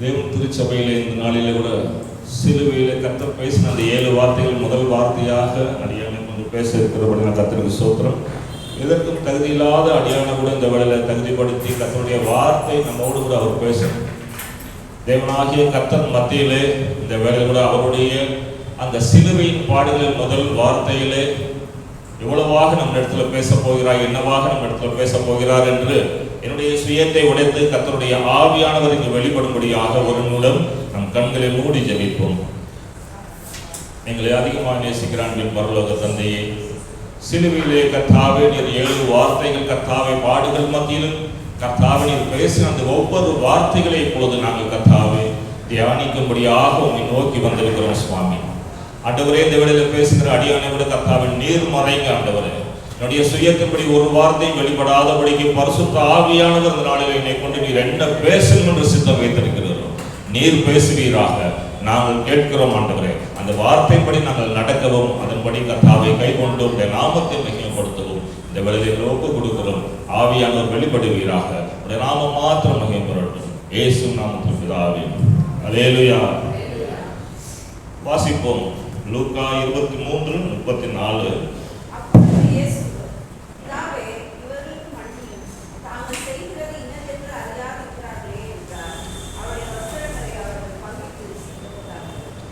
தேவன் திருச்சபையில் இந்த நாளில் கூட சிலுவையில் கத்த பேசின அந்த ஏழு வார்த்தைகள் முதல் வார்த்தையாக அடியானை கொஞ்சம் பேச இருக்கிறபடி நான் கத்தனுக்கு சோத்திரம். எதற்கும் தகுதியில்லாத அடியான கூட இந்த வேளையில தகுதிப்படுத்தி கத்தனுடைய வார்த்தை நம்மோடு கூட அவர் பேசணும். தேவனாகிய கத்தன் மத்தியிலே இந்த வேளையில் கூட அவருடைய அந்த சிலுவையின் பாடுகளின் முதல் வார்த்தையிலே எவ்வளவாக நம்ம இடத்துல பேச போகிறார் என்னவாக நம்ம இடத்துல பேச போகிறார் என்று என்னுடைய சுயத்தை உடைத்து கத்தருடைய ஆவியானவருக்கு வெளிப்படும்படியாக ஒரு நிமிடம் நம் கண்களை மூடி ஜபிப்போம். எங்களை அதிகமாக நேசிக்கிறான் என் பரலோக தந்தையே சிலுவையிலே கர்த்தாவே நீர் ஏழு வார்த்தைகள் கர்த்தாவை பாடுகள் மத்தியிலும் கர்த்தாவே நீர் பேசின அந்த ஒவ்வொரு வார்த்தைகளை இப்பொழுது நாங்கள் கத்தாவே தியானிக்கும்படியாக உங்களை நோக்கி வந்திருக்கிறோம் சுவாமி. ஆண்டவரே இந்த வேளையில் பேசுகிற அடியானை விட கர்த்தாவின் நீர் மறைங்க ஆண்டவரே. என்னுடைய சுயத்தின்படி ஒரு வார்த்தை வெளிப்படாதபடிக்கு பரிசுத்த ஆவியானவர் அந்த நாளில் என்னை கொண்டு நீர் என்ன பேசணும் என்று சித்தம் வைத்திருக்கிறோம் நீர் பேசுவீராக. நாங்கள் கேட்கிறோம் ஆண்டவரே அந்த வார்த்தைப்படி நாங்கள் நடக்கவும் அதன்படி கர்த்தாவை கை கொண்டு உடைய நாமத்தை மகிமைப்படுத்தவும். இந்த வேளையில் நோக்கு கொடுக்கிறோம். ஆவியானவர் வெளிப்படுவீராக. உடைய நாமம் மாத்திரம் மகிமைப்படட்டும் ஏசு நாமத்தில் பிதாவே. அலேலுயா வாசிப்போம். லூக்கா இருபத்தி மூன்று முப்பத்தி நாலு அப்பொழுது இயேசு, பிதாவே, இவர்களுக்கு மன்னியும். தாங்கள் செய்கிறது இன்னதென்று அறியாதிருக்கிறார்களே என்றார். அவருடைய வஸ்திரங்களை அவர்கள் பங்கிட்டு கொண்டார்கள். லேலுயா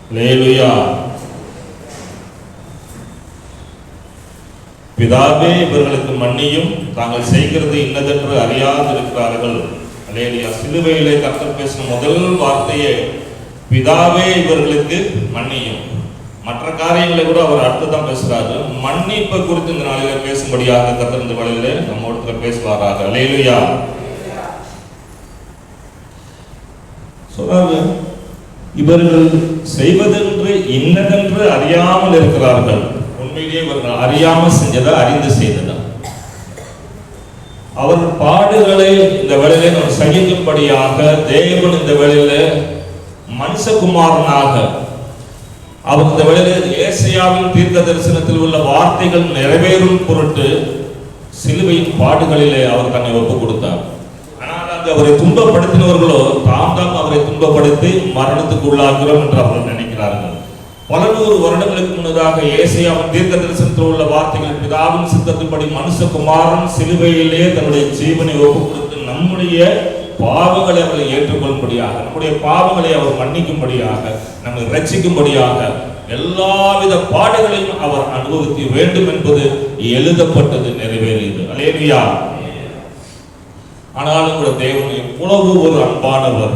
பிதாவே இவர்களுக்கு மன்னியும். தாங்கள் செய்கிறது இன்னதென்று அறியாதிருக்கிறார்கள். அலேலியா சிலுவையிலே கர்த்தர் பேசின முதல் வார்த்தையே பிதாவே இவர்களுக்கு மன்னியும். மற்ற காரியங்களை கூட அவர் அடுத்துதான் பேசுறாரு. மன்னிப்பை குறித்து இந்த நாளில பேசும்படியாக கர்த்தர் இந்த வழியில நம்ம இடத்துல பேசுவாராக. அலேலுயா சொல்றாரு. இவர்கள் செய்வதென்று இன்னதென்று அறியாமல் இருக்கிறார்கள். உண்மையிலேயே இவர்கள் அறியாமல் செஞ்சதை அறிந்து செய்ததா? அவர் பாடுகளை இந்த வேளையிலே நம்ம சகிக்கும்படியாக தேவன் இந்த வேளையில மனுஷகுமாரனாக அவர் இந்த வேளையிலே ஏசியாவின் தீர்க்க தரிசனத்தில் உள்ள வார்த்தைகள் நிறைவேறும் பொருட்டு சிலுவையின் பாடுகளிலே அவர் தன்னை ஒப்புக் கொடுத்தார் ஆனால் அவரை துன்பப்படுத்தினவர்களோ தாம் தாம் அவரை துன்பப்படுத்தி மரணத்துக்கு உள்ளாகிறோம் என்று அவர்கள் நினைக்கிறார்கள். பல நூறு வருடங்களுக்கு முன்னதாக ஏசியாவின் தீர்க்க தரிசனத்தில் உள்ள வார்த்தைகள் பிதாவின் சித்தத்தின்படி மனுஷகுமாரன் சிலுவையிலே தன்னுடைய ஜீவனை ஒப்புக் கொடுத்து நம்முடைய பாவங்களை அவரை ஏற்றுக்கொள்ளும்படியாக நம்முடைய பாவங்களை அவர் மன்னிக்கும்படியாக நம்மை ரட்சிக்கும்படியாக எல்லாவித பாடுகளையும் அவர் அனுபவிக்க வேண்டும் என்பது எழுதப்பட்டது நிறைவேறியது. அலேவியா ஆனாலும் கூட தேவன் எவ்வளவு ஒரு அன்பானவர்.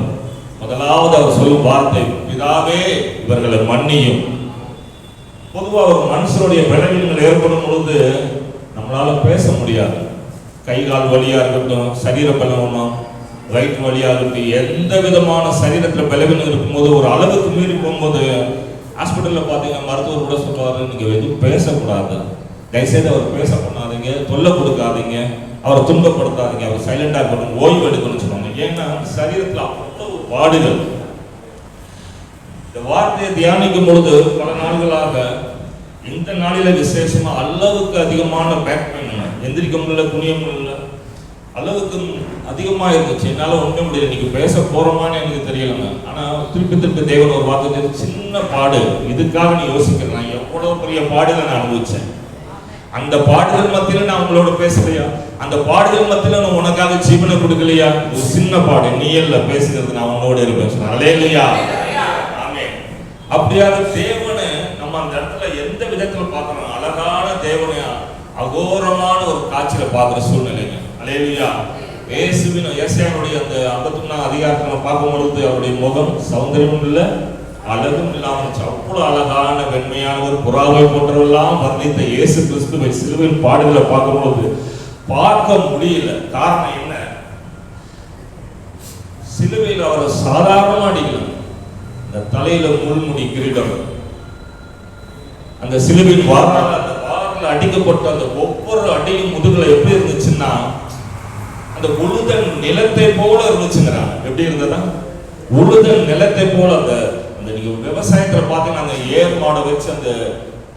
முதலாவது அவர் சொல்லும் வார்த்தை பிதாவே இவர்களை மன்னியும். பொதுவாக ஒரு மனுஷனுடைய பலவீனங்கள் ஏற்படும் பொழுது நம்மளால பேச முடியாது. கை கால் வழியா இருக்கட்டும் சரீர பலவீனம் வயிற்று வலியா இருக்கட்டும் எந்த விதமான சரீரத்தில் பலவீனம் இருக்கும்போது ஒரு அளவுக்கு மீறி போகும்போது ஹாஸ்பிட்டலில் பார்த்தீங்கன்னா மருத்துவர் கூட சொல்லுவார் நீங்கள் எதுவும் பேசக்கூடாது. தயவுசெய்து அவர் பேச பண்ணாதீங்க தொல்லை கொடுக்காதீங்க. அவரை துன்பப்படுத்தாதீங்க அவர் சைலண்டாக இருக்கணும் ஓய்வு எடுக்கணும்னு சொல்லுவாங்க. ஏன்னா சரீரத்தில் அவ்வளவு பாடுகள் இந்த வார்த்தையை தியானிக்கும் பொழுது பல நாள்களாக இந்த நாளில விசேஷமா அளவுக்கு அதிகமான பேக் பெயின் எந்திரிக்க முடியல குனிய முடியல அளவுக்கு அதிகமா இருந்துச்சு. என்னால ஒண்ணு முடியல. இன்னைக்கு பேச போறோமான்னு எனக்கு தெரியலங்க ஆனா திருப்பி திருப்பி தேவன் ஒரு வார்த்தை சின்ன பாடு. இதுக்காக நீ யோசிக்கிறேன். நான் எவ்வளவு பெரிய பாடுகளை நான் அனுபவிச்சேன். அந்த பாடுகள் மத்தியில நான் உங்களோட பேசலையா? அந்த பாடுகள் மத்தியில நான் உனக்காக ஜீவனை கொடுக்கலையா? ஒரு சின்ன பாடு. நீ இல்ல பேசுகிறது நான் உன்னோட இருப்பேன் சொன்னேன் இல்லையா ஆமென். அப்படியாக தேவனை நம்ம அந்த இடத்துல எந்த விதத்துல பார்க்கணும்? அழகான தேவனையா? அகோரமான ஒரு காட்சியில பாக்குற சூழ்நிலைங்க. அலேலுயா இயேசுவின் ஏசாயாவுடைய அந்த ஐம்பத்தொன்னாம் அதிகாரத்தை நம்ம பார்க்கும் பொழுது அவருடைய முகம் சௌந்தரியமும் இல்லை அழகும் இல்லாமல் அவ்வளவு அழகான வெண்மையானவர் புறாவை போன்றவெல்லாம் வர்ணித்த இயேசு கிறிஸ்துவை சிலுவையின் பாடுகளை பார்க்கும்போது பார்க்க முடியல. காரணம் என்ன? சிலுவையில் அவரை சாதாரணமா அடிக்கலாம். இந்த தலையில முள்முடி கிரீடம். அந்த சிலுவையின் வாரால் அந்த வாரில் அடிக்கப்பட்ட அந்த ஒவ்வொரு அடியும் முதுகுல எப்படி இருந்துச்சுன்னா அந்த உழுதன் நிலத்தை போல இருந்துச்சுங்கிறான் எப்படி இருந்ததா? உழுதன் நிலத்தை போல அந்த அந்த விவசாயத்தில் பார்த்தீங்கன்னா அந்த ஏர் மாடை வச்சு அந்த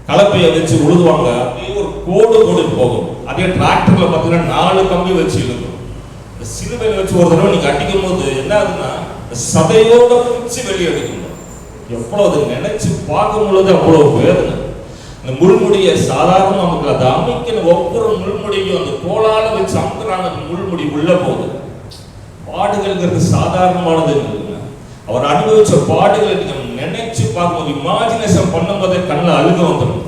கலப்பையை வச்சு உழுதுவாங்க. அப்படியே ஒரு கோடு கோடு போகும். அதே டிராக்டர்ல பாத்தீங்கன்னா நாலு கம்பி வச்சு இழுக்கும். இந்த சிலுவையில் வச்சு ஒரு தடவை நீங்கள் அடிக்கும் போது என்ன ஆகுதுன்னா சதையோட பிடிச்சு எவ்வளோ எவ்வளவு நினைச்சு பார்க்கும் பொழுது அவ்வளவு வேதனை. இந்த முள்முடியை சாதாரண நமக்கு அதை அமைக்கிற ஒவ்வொரு முள்முடியும் அந்த கோலால வச்சு அமுக்குறாங்க அந்த முள்முடி உள்ள போகுது. பாடுகள்ங்கிறது சாதாரணமானது இல்லைங்க. அவர் அனுபவிச்ச பாடுகளை நீங்கள் நினைச்சு பார்க்கும்போது இமேஜினேஷன் பண்ணும்போதே கண்ணில் அழுக வந்துடும்.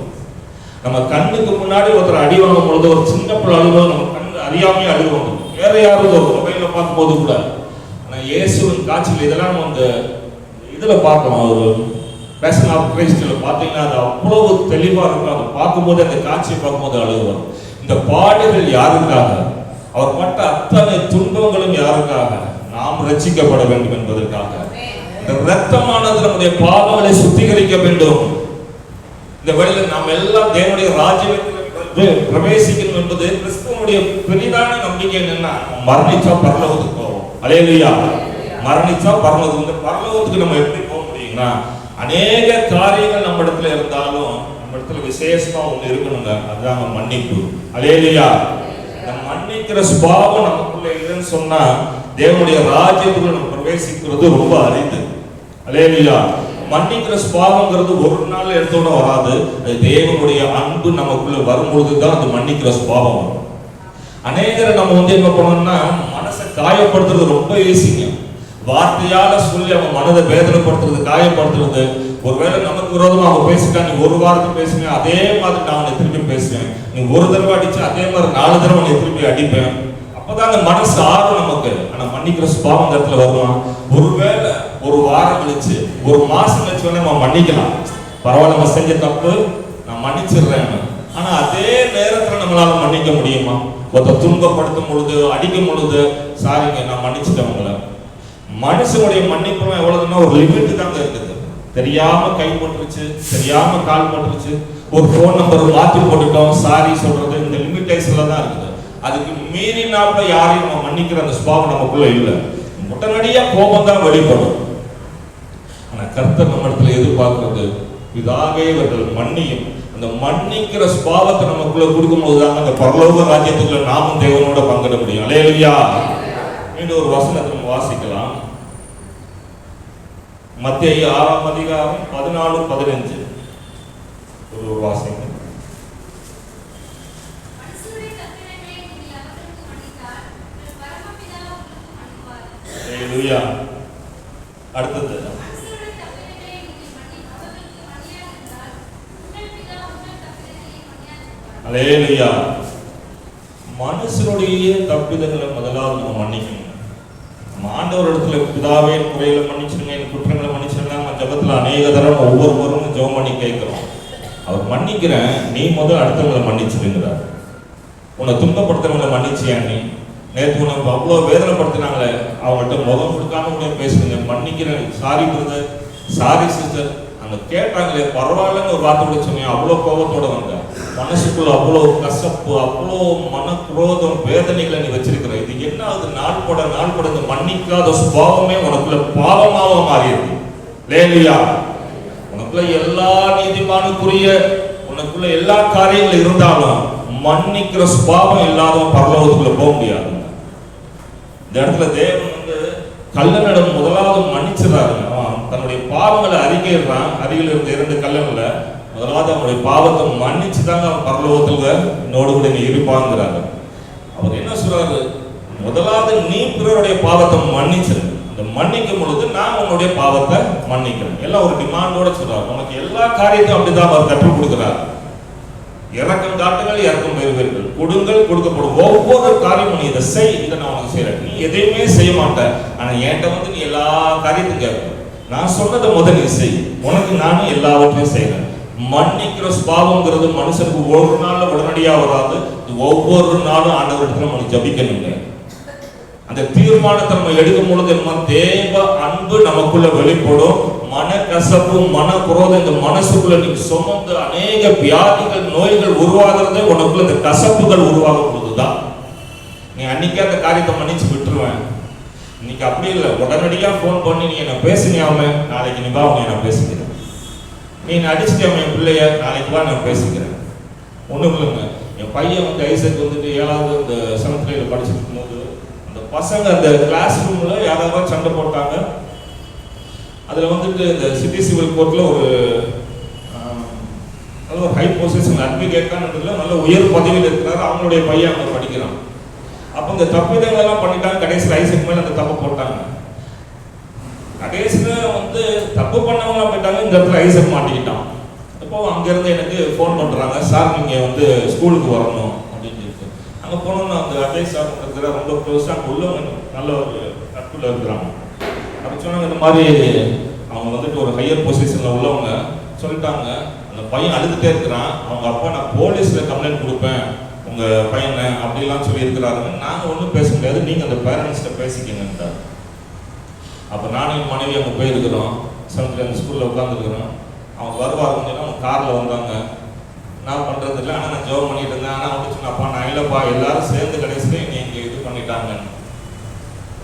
நம்ம கண்ணுக்கு முன்னாடி ஒருத்தர் அடி வாங்கும் பொழுது ஒரு சின்ன பிள்ளை அழுகும்போது நம்ம கண்ணு அறியாமையே அழுக வந்துடும். வேற யாராவது ஒரு மொபைலில் பார்க்கும்போது கூட. ஆனால் இயேசுவின் காட்சியில் இதெல்லாம் நம்ம அந்த இதில் பார்க்கலாம் ஒரு பேஷன் ஆஃப் கிரைஸ்டில் பார்த்தீங்கன்னா அது அவ்வளவு தெளிவாக இருக்கும். அதை பார்க்கும்போது அந்த காட்சியை பார்க்கும்போது அழுகுவோம் இந்த பாடுகள் யாருக்காக? அவர் பட்ட அத்தனை துன்பங்களும் யாருக்காக? நாம் ரசிக்கப்பட வேண்டும் என்பதற்காக. ரத்தமானது நம்முடைய பாவங்களை சுத்திகரிக்க வேண்டும். இந்த வழியில் நாம் எல்லாம் தேவனுடைய ராஜ்யத்தில் பிரவேசிக்கணும் என்பது கிறிஸ்துவனுடைய பெரிதான நம்பிக்கை என்னன்னா மரணிச்சா பரலோகத்துக்கு போவோம். அலையலையா மரணிச்சா பரலோகத்துக்கு இந்த பரலோகத்துக்கு நம்ம எப்படி போக முடியும்னா அநேக காரியங்கள் நம்ம இடத்துல இருந்தாலும் நம்ம இடத்துல விசேஷமா ஒண்ணு இருக்கணுங்க. அதுதான் மன்னிப்பு. அலையலையா மன்னிக்கிற சுபாவம் நமக்குள்ள இல்லைன்னு சொன்னா தேவனுடைய ராஜ்யத்துக்குள்ள நம்ம பிரவேசிக்கிறது ரொம்ப அரிது. அலேலியா. மன்னிக்கிற சுபாவங்கிறது ஒரு நாள் எடுத்தோட வராது. அது தேவனுடைய அன்பு நமக்குள்ள வரும்பொழுது தான் அது மன்னிக்கிற சுபாவம் வரும். அநேகரை நம்ம வந்து என்ன பண்ணோம்னா மனசை காயப்படுத்துறது ரொம்ப ஈஸிங்க வார்த்தையால சொல்லி அவன் மனதை வேதனைப்படுத்துறது காயப்படுத்துறது. ஒருவேளை நமக்கு விரோதமா அவன் பேசிட்டான் நீ ஒரு வாரத்தை பேசுவேன் அதே மாதிரி நான் அவனை திருப்பி பேசுவேன். நீ ஒரு தடவை அடிச்சு அதே மாதிரி நாலு தடவை அவனை திருப்பி அடிப்பேன். அப்பதான் அந்த மனசு ஆர்வம் நமக்கு. ஆனா மன்னிக்கிற சுபாவம் இடத்துல வருவான் ஒருவேளை ஒரு வாரம் கழிச்சு ஒரு மாசம் கழிச்சு வேணா நம்ம மன்னிக்கலாம். பரவாயில்ல நம்ம செஞ்ச தப்பு நான் மன்னிச்சிடுறேன் ஆனா அதே நேரத்துல நம்மளால மன்னிக்க முடியுமா? ஒருத்த துன்பப்படுத்தும் பொழுது அடிக்கும் பொழுது சாரிங்க நான் மன்னிச்சிட்டேன் உங்களை. மனுஷனுடைய மன்னிப்பும் எவ்வளவுன்னா ஒரு லிமிட் தாங்க இருக்குது. தெரியாம கை போட்டுருச்சு தெரியாம கால் போட்டுருச்சு. ஒரு ஃபோன் நம்பர் மாற்றி போட்டுட்டோம் சாரி சொல்றது இந்த லிமிட்டேஷன்ல தான் இருக்குது. அதுக்கு மீறினாப்புல யாரையும் நம்ம மன்னிக்கிற அந்த சுபாவம் நமக்குள்ள இல்லை. உடனடியா கோபம் தான் வெளிப்படும். கர்த்தர் நம்மிடத்துல எதிர்பார்க்கிறது. இதாகவே இவர்கள் மன்னியும். அந்த மன்னிக்கிற சுபாவத்தை நமக்குள்ள கொடுக்கும்போது தான் அந்த பரலோக ராஜ்யத்துக்குள்ள நாமும் தேவனோட பங்கிட முடியும். அலையலையா. மீண்டும் ஒரு வசனத்தை நம்ம வாசிக்கலாம். மத்திய ஆறாம் அதிகாரம் பதினாலு பதினஞ்சு. ஒரு வாசிங்க அடுத்தது. அலேலையா மனுஷனுடைய தப்பிதங்களை முதலாவது நம்ம மன்னிக்கணும். நம்ம ஆண்டவர் இடத்துல பிதாவே என் குறைகளை மன்னிச்சிருங்க என் குற்றங்களை மன்னிச்சிருங்க. நம்ம ஜபத்துல அநேக தடவை ஒவ்வொருவரும் ஜெபம் பண்ணி கேட்கிறோம். அவர் மன்னிக்கிறேன் நீ முதல் அடுத்தவங்களை மன்னிச்சிருங்கிறார். உன்னை துன்பப்படுத்துறவங்களை மன்னிச்சியா நீ? நேற்று உனக்கு அவ்வளோ வேதனைப்படுத்தினாங்களே. அவங்கள்ட்ட முகம் கொடுக்காம கூட பேசுறீங்க மன்னிக்கிறேன். சாரி பிரதர் சாரி சிஸ்டர் அங்க கேட்டாங்களே பரவாயில்லன்னு ஒரு வார்த்தை கூட சொன்னீங்க. அவ்வளோ கோபத்தோட வந்த. மனசுக்குள்ள அவ்வளோ கசப்பு அவ்வளோ மனக்குரோதம் வேதனைகளை நீ வச்சிருக்கிற. இது என்ன ஆகுது நாள் பட நாள் இந்த மன்னிக்காத சுபாவமே உனக்குள்ள பாவமாக மாறி லேலியா உனக்குள்ள எல்லா நீதிமானுக்குரிய உனக்குள்ள எல்லா காரியங்களும் இருந்தாலும் மன்னிக்கிற சுபாவம் இல்லாதவன் பரலோகத்துக்குள்ள போக முடியாது. இந்த இடத்துல தேவன் வந்து கல்லனிடம் முதலாவது மன்னிச்சதாருங்க தன்னுடைய பாவங்களை அறிக்கையிடுறான். அருகில் இருந்த இரண்டு கல்லன்ல முதலாவது அவனுடைய பாவத்தை மன்னிச்சு தாங்க அவன் பரலோகத்தில் என்னோடு கூட நீ இருப்பாங்கிறாங்க அவர் என்ன சொல்றாரு? முதலாவது நீ பிறருடைய பாவத்தை மன்னிச்சிரு. அந்த மன்னிக்கும் பொழுது நான் உன்னுடைய பாவத்தை மன்னிக்கிறேன். எல்லாம் ஒரு டிமாண்டோட சொல்றாரு. உனக்கு எல்லா காரியத்தையும் அப்படிதான் அவர் கற்றுக் கொடுக்குறாரு. இறக்கம் காட்டுங்கள் இறக்கம் பெறுவீர்கள். கொடுங்கள் கொடுக்கப்படும். ஒவ்வொரு காரியமும் நீ இதை செய். இதை நான் உனக்கு செய்யறேன் நீ எதையுமே செய்ய மாட்ட. ஆனா என்கிட்ட வந்து நீ எல்லா காரியத்தையும் கேட்கணும். நான் சொன்னதை முதல் நீ செய். உனக்கு நானும் எல்லாவற்றையும் செய்யறேன் மன்னிக்கிற சுபாவங்கிறது மனுஷனுக்கு ஒரு நாள்ல உடனடியா வராது. ஒவ்வொரு நாளும் ஆண்டவரிடத்துல நம்ம ஜபிக்கணுங்க. அந்த தீர்மானத்தை நம்ம எடுக்கும் பொழுது என்ன தேவ அன்பு நமக்குள்ள வெளிப்படும். மனக்கசப்பு குரோதம் இந்த மனசுக்குள்ள நீங்க சுமந்து அநேக வியாதிகள் நோய்கள் உருவாகிறதே உனக்குள்ள இந்த கசப்புகள் உருவாகும் போதுதான் நீ அன்னைக்கே அந்த காரியத்தை மன்னிச்சு விட்டுருவேன். இன்னைக்கு அப்படி இல்லை. உடனடியாக ஃபோன் பண்ணி நீ என்னை பேசினியாம நாளைக்கு நீ வா உன்னை நான் பேசிக்கிறேன். நீ என்ன அடிச்சிட்டியாம என் பிள்ளைய? நாளைக்கு வா நான் பேசிக்கிறேன். ஒன்றும் இல்லைங்க. என் பையன் வந்து ஐசக் வந்துட்டு ஏழாவது இந்த செவன்த்ல படிச்சுட்டு இருக்கும்போது அந்த பசங்க அந்த கிளாஸ் ரூம்ல யாராவது சண்டை போட்டாங்க. அதில் வந்துட்டு இந்த சிட்டி சிவில் கோர்ட்டில் ஒரு நல்ல ஒரு ஹை பொசிஷன் அட்வொகேட்டான்றதுல நல்ல உயர் பதவியில் இருக்கிறாரு. அவங்களுடைய பையன் அங்கே படிக்கிறான். அப்போ இந்த தப்பு இதெல்லாம் பண்ணிட்டாங்க. கடைசியில் ஐசக் மேலே அந்த தப்பு போட்டாங்க. கடைசியில் வந்து தப்பு பண்ணவங்களாம் போயிட்டாங்க. இந்த இடத்துல ஐசக் மாட்டிக்கிட்டான். இப்போ அங்கேருந்து எனக்கு ஃபோன் பண்ணுறாங்க சார் நீங்கள் வந்து ஸ்கூலுக்கு வரணும். அப்படின்னு சொல்லிட்டு. அங்கே போனோம்னா அந்த அஜய் சார் இருக்கிற ரொம்ப க்ளோஸாக அங்கே உள்ளவங்க நல்ல ஒரு நட்பில் இருக்கிறாங்க. அப்படி சொன்னாங்க இந்த மாதிரி அவங்க வந்துட்டு ஒரு ஹையர் பொசிஷனில் உள்ளவங்க சொல்லிட்டாங்க. அந்த பையன் அழுதுகிட்டே இருக்கிறான். அவங்க அப்பா நான் போலீஸில் கம்ப்ளைண்ட் கொடுப்பேன். உங்கள் பையனை அப்படிலாம் சொல்லியிருக்கிறாருங்க நாங்கள் ஒன்றும் பேச முடியாது. நீங்கள் அந்த பேரண்ட்ஸ்கிட்ட பேசிக்கங்கன்றார் அப்போ நானும் என் மனைவி அங்கே போயிருக்கிறோம். செவன்த்தில் அந்த ஸ்கூலில் உட்காந்துருக்குறோம் அவங்க வருவாங்க அவங்க காரில் வந்தாங்க. நான் பண்ணுறது இல்லை. ஆனால் நான் ஜோம் பண்ணிட்டு இருந்தேன். ஆனால் வந்து சொன்னப்பா நான் இல்லைப்பா. எல்லாரும் சேர்ந்து கடைசியில் என்னை இங்கே இது பண்ணிட்டாங்க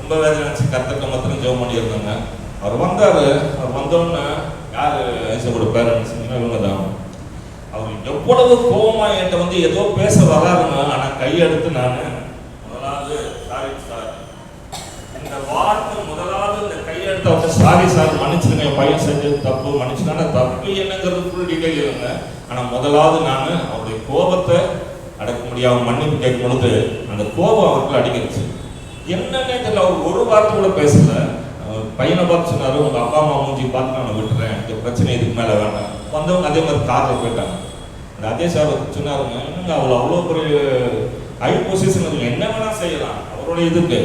ரொம்ப வேதனை நினச்சி கற்றுக்க மாத்திரம் ஜோம் பண்ணியிருந்தாங்க. அவர் வந்தார். அவர் வந்தோடனே யார்? ஐசோட பேரண்ட்ஸ் இவங்க தான் அவர் எவ்வளவு கோபமா என்கிட்ட வந்து ஏதோ பேச வராருங்க ஆனால் கையெடுத்து நான் முதலாவது சாரி சார் இந்த வார்த்தை முதலாவது இந்த கையெடுத்த வந்து சாரி சார் மன்னிச்சிருங்க என் பையன் செஞ்சது தப்பு மன்னிச்சுனா தப்பு என்னங்கிறது ஃபுல் டீட்டெயில் இல்லைங்க. ஆனால் முதலாவது நான் அவருடைய கோபத்தை அடக்க முடியாம மன்னிப்பு கேட்கும் பொழுது அந்த கோபம் அவருக்கு அடிக்கிருச்சு என்னன்னே தெரியல அவர் ஒரு வார்த்தை கூட பேசல. பையனை பார்த்து சொன்னாரு உங்க அப்பா அம்மா மூஞ்சி பார்த்து நான் விட்டுறேன். இந்த பிரச்சனை இதுக்கு மேலே வேண்டாம் வந்தவங்க அதே மாதிரி காரில் போயிட்டாங்க. அதே சார் சொன்னாருங்க என்னங்க அவ்வளோ அவ்வளோ பெரிய ஹை பொசிஷன் என்ன வேணா செய்யலாம் அவருடைய இதுக்கு.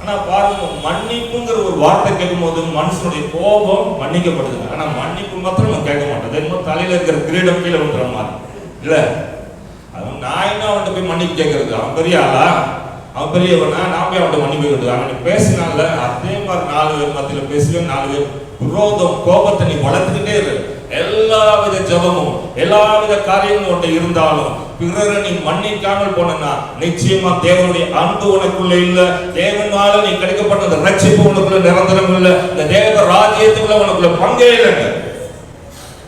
ஆனால் பாருங்க மன்னிப்புங்கிற ஒரு வார்த்தை கேட்கும்போது மனுஷனுடைய கோபம் மன்னிக்கப்படுது. ஆனால் மன்னிப்பு மாத்திரம் நம்ம கேட்க மாட்டோம். இன்னும் தலையில் இருக்கிற கிரீடம் கீழே விட்டுற மாதிரி. இல்லை? அது நான் என்ன அவன்கிட்ட போய் மன்னிப்பு கேட்கறது? அவன் பெரிய ஆளா? அவன் பெரியவனா நான் போய் அவன்கிட்ட மன்னிப்பு கேட்கறது. அவன் பேசினால அதே மாதிரி நாலு பேர் மத்தியில பேசுவேன். நாலு பேர் விரோதம் கோபத்தை நீ வளர்த்துக்கிட்டே இரு. எல்லா வித ஜபமும் எல்லா வித காரியமும் உன்கிட்ட இருந்தாலும் பிறரை நீ மன்னிக்காமல் போனா நிச்சயமா தேவனுடைய அன்பு உனக்குள்ள இல்ல. தேவனால நீ கிடைக்கப்பட்ட அந்த ரட்சிப்பு உனக்குள்ள நிரந்தரம் இல்ல. இந்த தேவ ராஜ்யத்துக்குள்ள உனக்குள்ள பங்கே இல்லைங்க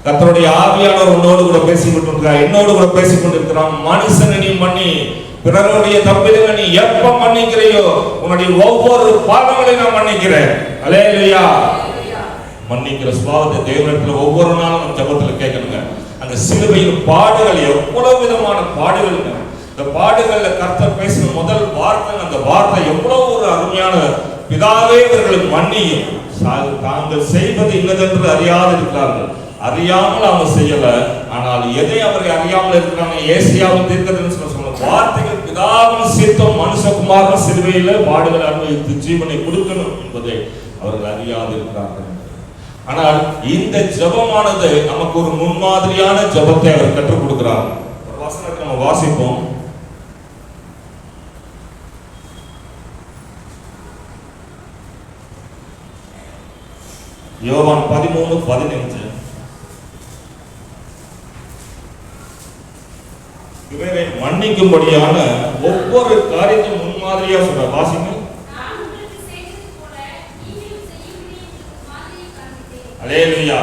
கத்தருடைய ஆவியானவர் உன்னோடு கூட பேசிக்கிட்டு இருக்கா என்னோடு கூட பேசிக்கொண்டு இருக்கிறான் மனுஷனை நீ மன்னி. பிறருடைய தப்பிதங்களை நீ எப்ப மன்னிக்கிறையோ உன்னுடைய ஒவ்வொரு பாதங்களையும் நான் மன்னிக்கிறேன். அலேலுயா. மன்னிக்கிற சுபாவத்தை தேவனத்தில் ஒவ்வொரு நாளும் நம்ம ஜபத்தில் கேட்கணுங்க. அந்த சிலுவையில் பாடுகள் எவ்வளவு விதமான பாடுகள்ங்க. இந்த பாடுகள்ல கர்த்தர் பேசின முதல் வார்த்தை அந்த வார்த்தை எவ்வளவு ஒரு அருமையான பிதாவே இவர்களுக்கு மன்னியும். தாங்கள் செய்வது இன்னதென்று அறியாது இருக்கிறார்கள். அறியாமல் அவங்க செய்யல. ஆனால் எதை அவரை அறியாமல் இருக்கிறாங்க? ஏசியாவும் தீர்க்கதரிசனம் சொன்ன வார்த்தை பிதாவின் சித்தம் மனுஷகுமாரன் சிலுவையில பாடுகளை அனுபவித்து ஜீவனை கொடுக்கணும் என்பதை அவர்கள் அறியாது இருக்கிறார்கள் ஆனால் இந்த ஜெபமானது நமக்கு ஒரு முன்மாதிரியான ஜெபத்தை அவர் கற்றுக் கொடுக்கிறார். ஒரு வசனத்தை நம்ம வாசிப்போம். யோவான் பதிமூணு பதினைஞ்சு இவரை மன்னிக்கும்படியான ஒவ்வொரு காரியத்தையும் முன்மாதிரியா சொல்ற வாசிங்க. அலேலுயா.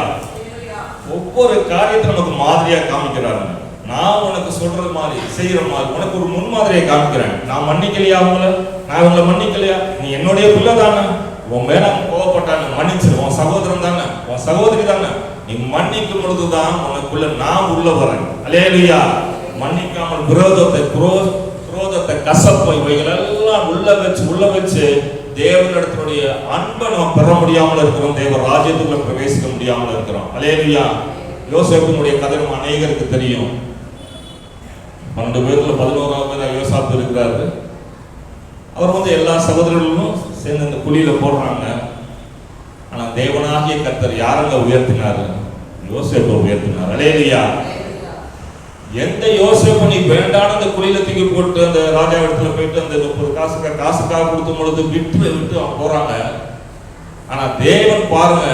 ஒவ்வொரு காரியத்தை நமக்கு மாதிரியா காமிக்கிறாரு. நான் உனக்கு சொல்றது மாதிரி செய்யற மாதிரி உனக்கு ஒரு முன்மாதிரியை காமிக்கிறேன். நான் மன்னிக்கலையா அவங்கள நான் உங்களை மன்னிக்கலையா? நீ என்னுடைய பிள்ளை தானே. உன் மேல கோவப்பட்டாங்க மன்னிச்சிரு. உன் சகோதரன் தானே. உன் சகோதரி தானே. நீ மன்னிக்கும் பொழுதுதான் உனக்குள்ள நான் உள்ள வரேன். அலேலுயா. மன்னிக்காமல் விரோதத்தை குரோ- குரோதத்தை கசப்பை இவைகள் எல்லாம் உள்ள வச்சு உள்ள வச்சு தேவனிடத்தினுடைய அன்பை நம்ம பெற முடியாமல் இருக்கிறோம். தேவ ராஜ்யத்துக்குள்ள பிரவேசிக்க முடியாமல் இருக்கிறோம். அலேலியா யோசேப்பினுடைய கதை நம்ம அநேகருக்கு தெரியும். பன்னெண்டு பேர்ல பதினோராவது பேர் யோசாப்பு இருக்கிறாரு. அவர் வந்து எல்லா சகோதரர்களும் சேர்ந்து அந்த குழியில போடுறாங்க. ஆனா தேவனாகிய கர்த்தர் யாருங்க உயர்த்தினாரு? யோசேப்பை உயர்த்தினார். அலேலியா எந்த யோசேப்பு நீ வேண்டான அந்த குழியில தூக்கி போட்டு அந்த ராஜா இடத்துல போயிட்டு அந்த முப்பது காசுக்காக காசுக்காக கொடுக்கும் பொழுது விட்டு விட்டு அவங்க போறாங்க. ஆனா தேவன் பாருங்க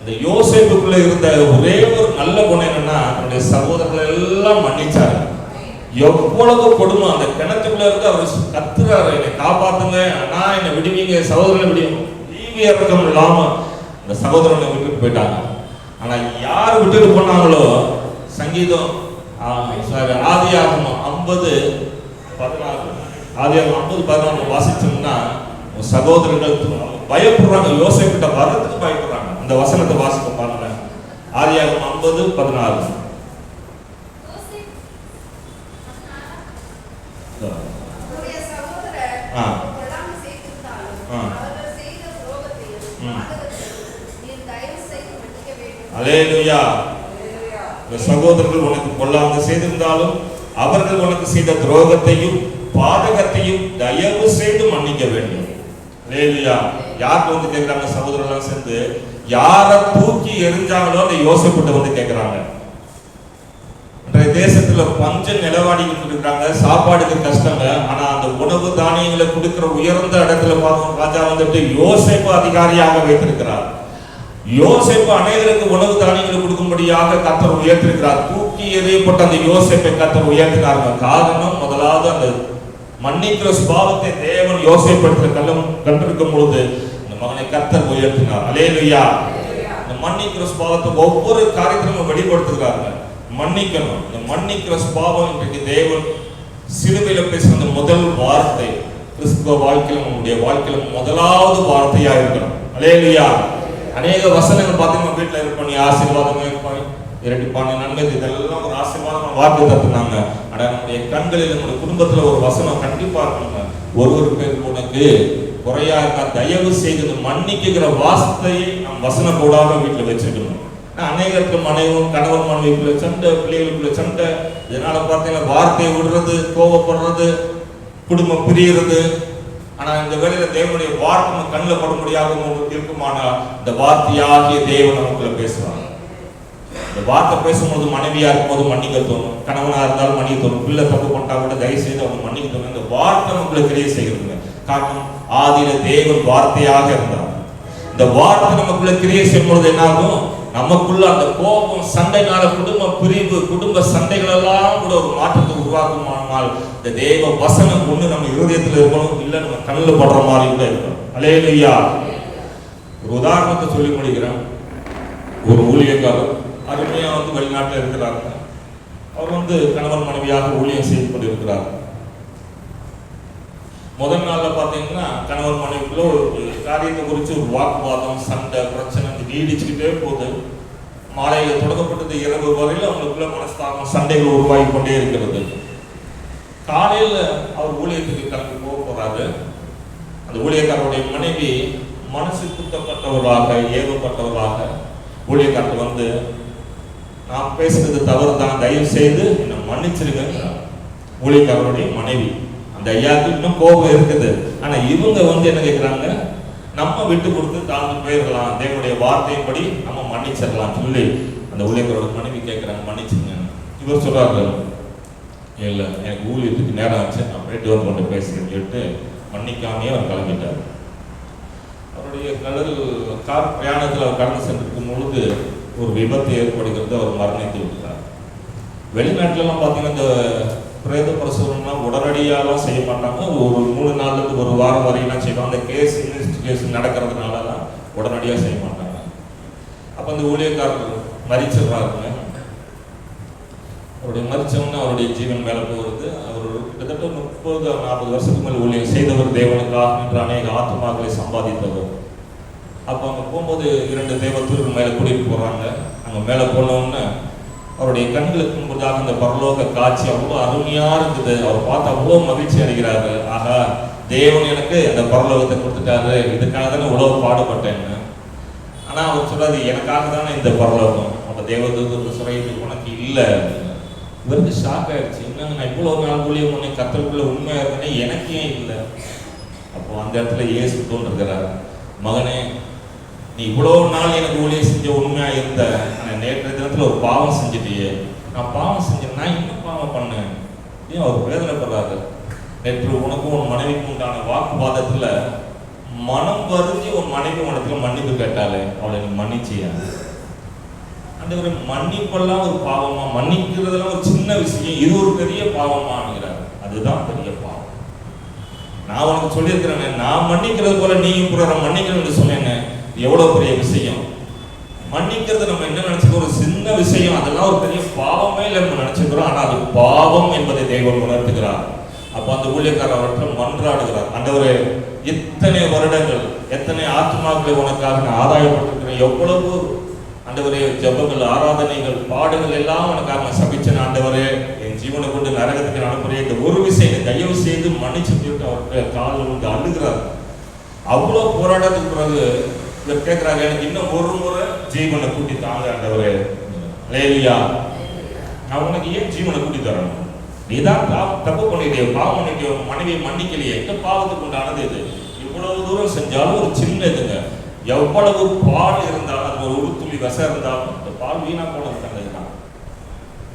இந்த யோசேப்புக்குள்ள இருந்த ஒரே ஒரு நல்ல குணம் என்னன்னா தன்னுடைய சகோதரர்கள் எல்லாம் மன்னிச்சாரு. எவ்வளவு கொடுமை அந்த கிணத்துக்குள்ள இருந்து அவர் கத்துறாரு என்னை காப்பாத்துங்க நான் என்னை விடுவீங்க சகோதரனை விடுவீங்க ஈவி இறக்கம் இல்லாம அந்த சகோதரனை விட்டுட்டு போயிட்டாங்க. ஆனா யார் விட்டுட்டு போனாங்களோ சங்கீதம் சாரி ஆதியாகமம் ஐம்பது பதினாறு. ஆதியாகமம் ஐம்பது பதினாறு வாசிச்சோம்னா சகோதரர்கள் பயப்படுறாங்க யோசேப்பிட்ட வர்றதுக்கு பயப்படுறாங்க. அந்த வசனத்தை வாசிக்க பாருங்க. ஆதியாகமம் ஐம்பது பதினாறு. ஆ. அலேலுயா. இந்த சகோதரர்கள் உனக்கு கொள்ளாமல் செய்திருந்தாலும் அவர்கள் உனக்கு செய்த துரோகத்தையும் பாதகத்தையும் தயவு செய்து மன்னிக்க வேண்டும். லேலியா யாருக்கு வந்து கேட்கிறாங்க சகோதரர்கள் சேர்ந்து யாரை தூக்கி எரிஞ்சாங்களோ அந்த யோசிப்பிட்டு வந்து கேட்கிறாங்க இன்றைய தேசத்துல பஞ்சம் நிலவாடி இருக்கிறாங்க சாப்பாடுக்கு கஷ்டங்க. ஆனா அந்த உணவு தானியங்களை கொடுக்கிற உயர்ந்த இடத்துல பார்க்கும் ராஜா வந்துட்டு யோசிப்பு அதிகாரியாக வைத்திருக்கிறார். யோசேப்பு அநேகருக்கு உணவு தானியங்களை கொடுக்கும்படியாக கத்தர் உயர்த்திருக்கிறார். தூக்கி எறியப்பட்ட அந்த யோசேப்பை கத்தர் உயர்த்தினாருங்க. காரணம் முதலாவது அந்த மன்னிக்கிற சுபாவத்தை தேவன் யோசேப்படுத்த கல்லும் கண்டிருக்கும் பொழுது இந்த மகனை கத்தர் உயர்த்தினார். அலேலுயா இந்த மன்னிக்கிற சுபாவத்தை ஒவ்வொரு காரியத்திலும் வெளிப்படுத்துகிறாங்க மன்னிக்கணும். இந்த மன்னிக்கிற சுபாவம் இன்றைக்கு தேவன் சிலுவையில பேசுற அந்த முதல் வார்த்தை. கிறிஸ்துவ வாழ்க்கையில நம்முடைய வாழ்க்கையில முதலாவது வார்த்தையா இருக்கணும் அலேலுயா அநேக வசனங்கள் பார்த்தீங்கன்னா வீட்டில் இருப்போம் நீ ஆசீர்வாதமாக இருப்பாய் இரட்டிப்பான நன்மை இதெல்லாம் ஒரு ஆசீர்வாதமான வாக்கு தத்துனாங்க. ஆனால் நம்முடைய கண்களில் நம்முடைய குடும்பத்தில் ஒரு வசனம் கண்டிப்பாக இருக்கணுங்க ஒரு ஒரு பேர் உனக்கு குறையா இருக்கா தயவு செய்து மன்னிக்குங்கிற வாசத்தை வாசத்தையை நம் வசனம் போடாம வீட்டில் வச்சிருக்கணும் அநேகருக்கு மனைவும் கணவன் மனைவிக்குள்ள சண்டை பிள்ளைகளுக்குள்ள சண்டை. இதனால பார்த்தீங்கன்னா வார்த்தை விடுறது கோவப்படுறது குடும்பம் பிரியறது ஆனா இந்த வேளையில தேவனுடைய வார்த்தை நம்ம கண்ணில் பட முடியாத உங்களுக்கு இந்த வார்த்தையாகிய தேவன் நமக்குள்ள பேசுவாங்க இந்த வார்த்தை பேசும்போது மனைவியா இருக்கும்போது மன்னிக்க தோணும் கணவனா இருந்தாலும் மன்னிக்க தோணும் பிள்ளை தப்பு பண்ணிட்டா கூட தயவு செய்து அவங்க மன்னிக்க தோணும். இந்த வார்த்தை நமக்குள்ள தெரிய செய்கிறதுங்க. காரணம் ஆதியில தேவன் வார்த்தையாக இருந்தார். இந்த வார்த்தை நமக்குள்ள கிரியை செய்யும் பொழுது என்ன ஆகும் நமக்குள்ள அந்த கோபம் சண்டைனால குடும்ப பிரிவு குடும்ப சண்டைகள் எல்லாம் கூட ஒரு மாற்றத்தை உருவாக்குமானால் இந்த தேவ வசனம் ஒண்ணு நம்ம இருதயத்துல இருக்கணும் இல்ல நம்ம கண்ணில் படுற மாதிரி கூட இருக்கணும். அலேலுயா ஒரு உதாரணத்தை சொல்லி முடிக்கிறேன் ஒரு ஊழியக்காரர் அருமையா வந்து வெளிநாட்டில் இருக்கிறாங்க அவர் வந்து கணவன் மனைவியாக ஊழியம் செய்து கொண்டிருக்கிறார். முதல் நாள்ல பாத்தீங்கன்னா கணவன் மனைவிக்குள்ள ஒரு காரியத்தை குறித்து ஒரு வாக்குவாதம் சண்டை பிரச்சனை நீடிச்சுக்கிட்டே போகுது. மாலையில் தொடங்கப்பட்டது இரவு வரையில் அவங்களுக்குள்ள மனஸ்தாபம் சண்டைகள் உருவாகி கொண்டே இருக்கிறது. காலையில் அவர் ஊழியத்துக்கு கிளம்பி போக போறாரு. அந்த ஊழியக்காரருடைய மனைவி மனசு குத்தப்பட்டவர்களாக ஏவப்பட்டவர்களாக ஊழியக்காரர் வந்து நான் பேசுறது தவறு தான் தயவு செய்து என்னை மன்னிச்சிருங்க ஊழியக்காரருடைய மனைவி. அந்த ஐயாவுக்கு இன்னும் கோபம் இருக்குது. ஆனா இவங்க வந்து என்ன கேட்குறாங்க நம்ம விட்டு கொடுத்து தாழ்ந்து போயிடலாம் தேவனுடைய வார்த்தையின்படி நம்ம மன்னிச்சிடலாம் சொல்லி அந்த ஊழியர்களோட மனைவி கேட்குறாங்க மன்னிச்சுங்க இவர் சொல்கிறார்கள் இல்லை எனக்கு ஊழியத்துக்கு நேரம் ஆச்சு. நான் போயிட்டு வந்து கொண்டு பேசுகிறேன்னு சொல்லிட்டு மன்னிக்காமையே அவர் கிளம்பிட்டார். அவருடைய கடல் கார் பிரயாணத்தில் அவர் கடந்து சென்றிருக்கும் பொழுது ஒரு விபத்து ஏற்படுகிறது. அவர் மரணித்து விட்டார். வெளிநாட்டிலலாம் பார்த்தீங்கன்னா இந்த பிரேத பிரசுரம்லாம் உடனடியாலாம் செய்ய மாட்டாங்க. ஒரு மூணு நாள்லேருந்து ஒரு வாரம் வரையெல்லாம் செய்வாங்க? அந்த கேஸ் இன்வெஸ்டிகேஷன் நடக்கிறதுனாலலாம் உடனடியாக செய்ய மாட்டாங்க. அப்போ அந்த ஊழியக்காரர்கள் மறிச்சிடுறாருங்க. அவருடைய மறிச்சவன் அவருடைய ஜீவன் மேலே போகிறது. அவர் கிட்டத்தட்ட முப்பது நாற்பது வருஷத்துக்கு மேலே ஊழியம் செய்தவர் தேவனுக்காக என்று அநேக ஆத்மாக்களை சம்பாதித்தவர். அப்போ அங்கே போகும்போது இரண்டு தேவத்தூர்கள் மேலே கூட்டிகிட்டு போகிறாங்க அங்கே மேலே போனோன்னே அவருடைய கண்களுக்கு முன்பதாக அந்த பரலோக காட்சி அவ்வளோ அருமையா இருந்தது. அவர் பார்த்து அவ்வளோ மகிழ்ச்சி அடைகிறாரு. ஆகா தேவன் எனக்கு அந்த பரலோகத்தை கொடுத்துட்டாரு. இதுக்காக தானே உழவு பாடுபட்டேன்னு. ஆனால் அவர் சொல்றாரு எனக்காக தானே இந்த பரலோகம். அந்த தேவதூதர் சிறையில் உனக்கு இல்லை. இவருக்கு ஷாக் ஆயிடுச்சு. என்னங்க நான் இவ்வளோ நாள் ஊழியம் பண்ணி கத்தருக்குள்ள உண்மையாக இருந்தேனே எனக்கு ஏன் இல்லை. அப்போ அந்த இடத்துல இயேசு தோன்றுகிறார். மகனே நீ இவ்வளோ நாள் எனக்கு ஊழியம் செஞ்ச உண்மையாக இருந்த. ஆனால் நேற்று தினத்தில் ஒரு பாவம் செஞ்சுட்டியே. நான் பாவம் செஞ்சேன் நான் இன்னும் பாவம் பண்ணேன் ஏன் அவர் வேதனைப்படுறாரு? நேற்று உனக்கும் உன் மனைவிக்கும் உண்டான வாக்குவாதத்தில் மனம் வருந்தி உன் மனைவி உனத்துல மன்னிப்பு கேட்டாலே அவளை நீ மன்னிச்சியா? அந்த ஒரு மன்னிப்பெல்லாம் ஒரு பாவமா? மன்னிக்கிறதெல்லாம் ஒரு சின்ன விஷயம். இது ஒரு பெரிய பாவமானுங்கிறார் அதுதான் பெரிய பாவம். நான் உனக்கு சொல்லியிருக்கிறேன் நான் மன்னிக்கிறது போல நீயும் கூட மன்னிக்கணும்னு சொன்னேன்னு எவ்வளோ பெரிய விஷயம்? மன்னிக்கிறது நம்ம என்ன நினைச்சுக்கிறோம் ஒரு சின்ன விஷயம். அதெல்லாம் ஒரு பெரிய பாவமே இல்லை நம்ம நினைச்சுக்கிறோம் ஆனால் அது பாவம் என்பதை தேவன் உணர்த்துகிறார். அப்போ அந்த ஊழியக்காரர் அவர்கிட்ட மன்றாடுகிறார். ஒரு இத்தனை வருடங்கள் எத்தனை ஆத்மாக்களை உனக்காக நான் ஆதாயப்பட்டிருக்கிறேன் எவ்வளவு ஆண்டவரே ஜெபங்கள் ஆராதனைகள் பாடுகள் எல்லாம் உனக்காக நான் சபிச்சேன். ஆண்டவரே என் ஜீவனை கொண்டு நரகத்துக்கு நான் அனுப்புறேன் இந்த ஒரு விஷயம் தயவு செய்து மன்னிச்சு போட்டு அவர்கிட்ட காலில் வந்து அழுகிறார். அவ்வளோ போராட்டத்துக்கு பிறகு இதை கேட்கிறாங்க எனக்கு இன்னும் ஒரு முறை ஜீவனை கூட்டி தாங்க ஆண்டவரே. லேலியா நான் உனக்கு ஏன் ஜீவனை கூட்டி தரணும்? நீதான் தா- தப்பு பண்ணிக்கிட்டே பாவம் பண்ணிட்டிய மனைவியை மன்னிக்கலையே. எந்த பாவத்துக்கு உண்டானது இது? இவ்வளவு தூரம் செஞ்சாலும் ஒரு சின்ன இதுங்க. எவ்வளவு பால் இருந்தாலும் அது ஒரு உருத்துளி வச இருந்தாலும் இந்த பால் வீணா போனது தங்கது இதுதான்.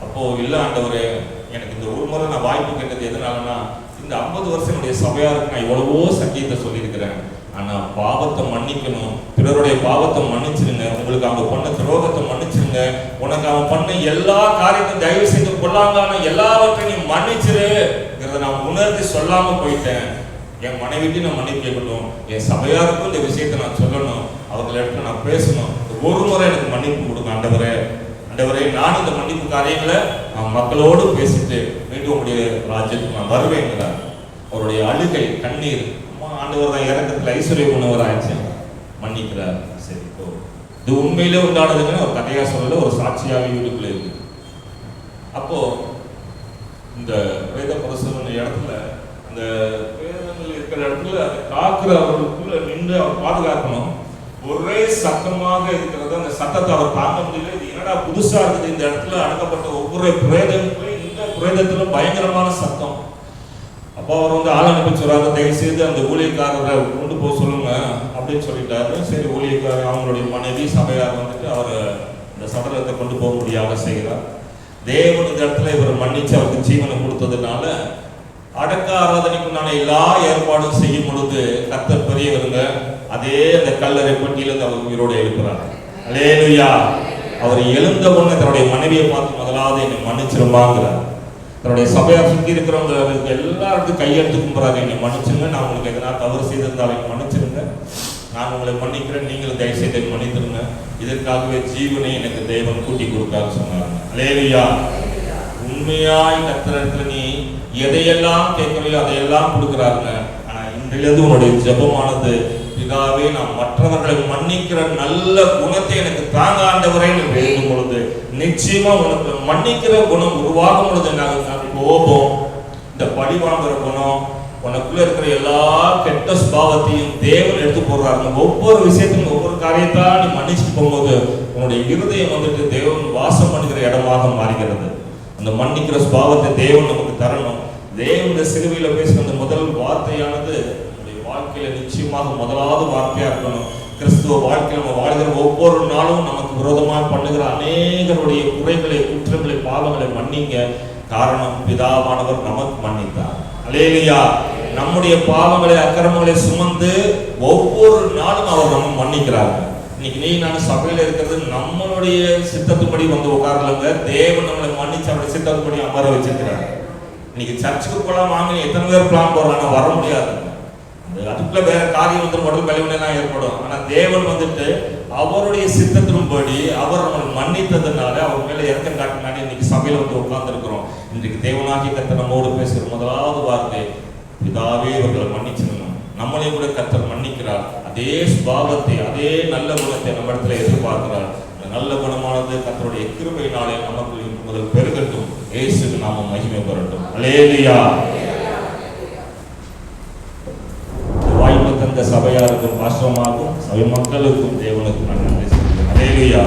அப்போ இல்லை ஆண்டவரே எனக்கு இந்த ஒரு முறை நான் வாய்ப்பு கேட்டது எதனாலன்னா இந்த ஐம்பது வருஷம் என்னுடைய சபையாருக்கு நான் எவ்வளவோ சங்கீதத்தை சொல்லியிருக்கிறேன். ஆனால் பாவத்தை மன்னிக்கணும். பிறருடைய பாவத்தை மன்னிச்சிருங்க. உங்களுக்கு அவங்க பண்ண துரோகத்தை மன்னிச்சிருங்க. உனக்கு அவன் பண்ண எல்லா காரியத்தையும் தயவு செய்து கொள்ளாங்கான எல்லாவற்றையும் நீ மன்னிச்சிருங்கிறத நான் உணர்ந்து சொல்லாம போயிட்டேன். என் மனைவிக்கு நான் மன்னிப்பு கேட்கணும் என் சபையாருக்கும் இந்த விஷயத்தை நான் சொல்லணும். அவர்கள் இடத்துல நான் பேசணும். ஒரு முறை எனக்கு மன்னிப்பு கொடுங்க ஆண்டவரே. ஆண்டவரே நான் இந்த மன்னிப்பு காரியங்களை நான் மக்களோடு பேசிட்டு மீண்டும் உங்களுடைய ராஜ்யத்துக்கு நான் வருவேங்கிறார் அவருடைய அழுகை கண்ணீர் ஆண்டவர் தான் இறக்கத்தில் ஐஸ்வர்ய உணவராச்சு மன்னிக்கிறார். சரி போ. இது உண்மையிலே உண்டானதுன்னு ஒரு கதையாக சொல்லல ஒரு சாட்சியாக வீட்டுக்குள்ளே இருக்கு. அப்போ இந்த வேத புரசவன் இடத்துல அந்த வேதங்கள் இருக்கிற இடத்துல அதை காக்குற அவர்களுக்குள்ள நின்று அவர் பாதுகாக்கணும். ஒரே சத்தமாக இருக்கிறது அந்த சத்தத்தை அவர் தாங்க முடியல. இது என்னடா புதுசா இருக்குது? இந்த இடத்துல அடக்கப்பட்ட ஒவ்வொரு பிரேதங்களும் இந்த பிரேதத்திலும் பயங்கரமான சத்தம். அப்போ அவர் வந்து ஆள் அனுப்பி சொல்கிறாங்க தயவு செய்து அந்த ஊழியக்காரரை கொண்டு போக சொல்லுங்க அப்படின்னு சொல்லிட்டாரு. சரி ஊழியக்காரர் அவங்களுடைய மனைவி சபையார் வந்துட்டு அவர் இந்த சடலத்தை கொண்டு போக முடியாத செய்கிறார். தேவன் இந்த இடத்துல இவர் மன்னிச்சு அவருக்கு ஜீவனை கொடுத்ததுனால அடக்க ஆராதனைக்குண்டான எல்லா ஏற்பாடும் செய்யும் பொழுது கத்தர் பெரியவருங்க அதே அந்த கல்லறை பட்டியலிருந்து அவர் உயிரோடு எழுப்புறார். அலேலுயா அவர் எழுந்த உடனே தன்னுடைய மனைவியை பார்த்து முதலாவது என்னை மன்னிச்சிருமாங்கிறார். தன்னுடைய சபையை சுற்றி இருக்கிறவங்க எல்லாருக்கும் கையெழுத்து கும்புறாரு என்னை மன்னிச்சிருங்க. நான் உங்களுக்கு எதனா தவறு செய்திருந்தாலும் மன்னிச்சிருங்க. நான் உங்களை மன்னிக்கிறேன். நீங்களும் தயவு செய்து என்னை மன்னித்திருங்க. இதற்காகவே ஜீவனை எனக்கு தெய்வம் கூட்டி கொடுத்தாரு சொன்னாங்க அலேலியா உண்மையாய் கத்திரத்துல நீ எதையெல்லாம் கேட்கலையோ அதையெல்லாம் கொடுக்குறாருங்க. ஆனால் இன்றிலிருந்து உன்னுடைய ஜெபமானது பிதாவே நான் மற்றவர்களை மன்னிக்கிற நல்ல குணத்தை எனக்கு தாங்க ஆண்டவரை வேண்டும் பொழுது. நிச்சயமா உனக்கு மன்னிக்கிற குணம் உருவாகும் பொழுது நாங்கள் கோபம் இந்த பழி வாங்குற குணம் உனக்குள்ள இருக்கிற எல்லா கெட்ட சுபாவத்தையும் தேவன் எடுத்து போடுறாங்க ஒவ்வொரு விஷயத்தையும் ஒவ்வொரு காரியத்தா நீ மன்னிச்சுட்டு போகும்போது உன்னுடைய இருதயம் வந்துட்டு தேவன் வாசம் பண்ணுகிற இடமாக மாறுகிறது. அந்த மன்னிக்கிற சுபாவத்தை தேவன் நமக்கு தரணும். தேவன் இந்த சிலுவையில பேசுகிற அந்த முதல் வார்த்தையானது நிச்சயமாக முதலாவது வார்த்தையா இருக்கணும். கிறிஸ்துவ வாழ்க்கை நம்ம வாழ்கிற ஒவ்வொரு நாளும் நமக்கு விரோதமாக பண்ணுகிற அநேகருடைய குறைகளை குற்றங்களை பாவங்களை மன்னிங்க. காரணம் பிதாவானவர் நமக்கு மன்னித்தார். அலேலியா நம்முடைய பாவங்களை அக்கிரமங்களை சுமந்து ஒவ்வொரு நாளும் அவர் நம்ம மன்னிக்கிறார். இன்னைக்கு நீ நான் சபையில இருக்கிறது நம்மளுடைய சித்தத்துப்படி வந்து உட்காரலங்க. தேவன் நம்மளை மன்னிச்சு அவருடைய சித்தத்துப்படி அமர வச்சிருக்கிறார். இன்னைக்கு சர்ச்சுக்கு போலாம் வாங்க எத்தனை பேர் பிளான் போடுறாங்க? வர முடியாது. அதுக்குள்ள வேற காரியம் வந்து உடல் கழிவுலாம் ஏற்படும். ஆனா தேவன் வந்துட்டு அவருடைய சித்தத்தின்படி அவர் நம்மளை மன்னித்ததுனால அவர் மேல இறக்கம் காட்டினாடி இன்னைக்கு சபையில வந்து உட்கார்ந்து இருக்கிறோம் இன்றைக்கு தேவனாகி கத்த நம்மோடு பேசுற முதலாவது வார்த்தை இதாவே இவர்களை மன்னிச்சிடணும் நம்மளையும் கூட கத்தர் மன்னிக்கிறார். அதே சுபாவத்தை அதே நல்ல குணத்தை நம்ம இடத்துல எதிர்பார்க்கிறார். நல்ல குணமானது கத்தருடைய கிருபையினாலே நமக்கு முதல் பெருகட்டும். ஏசுக்கு நாம மகிமை பெறட்டும். அலேலியா இந்த சபையாருக்கும் பாஸ்டமாகும் சபை மக்களுக்கும் தேவனுக்கும் நான் நன்றி சொல்கிறேன். அலேலியா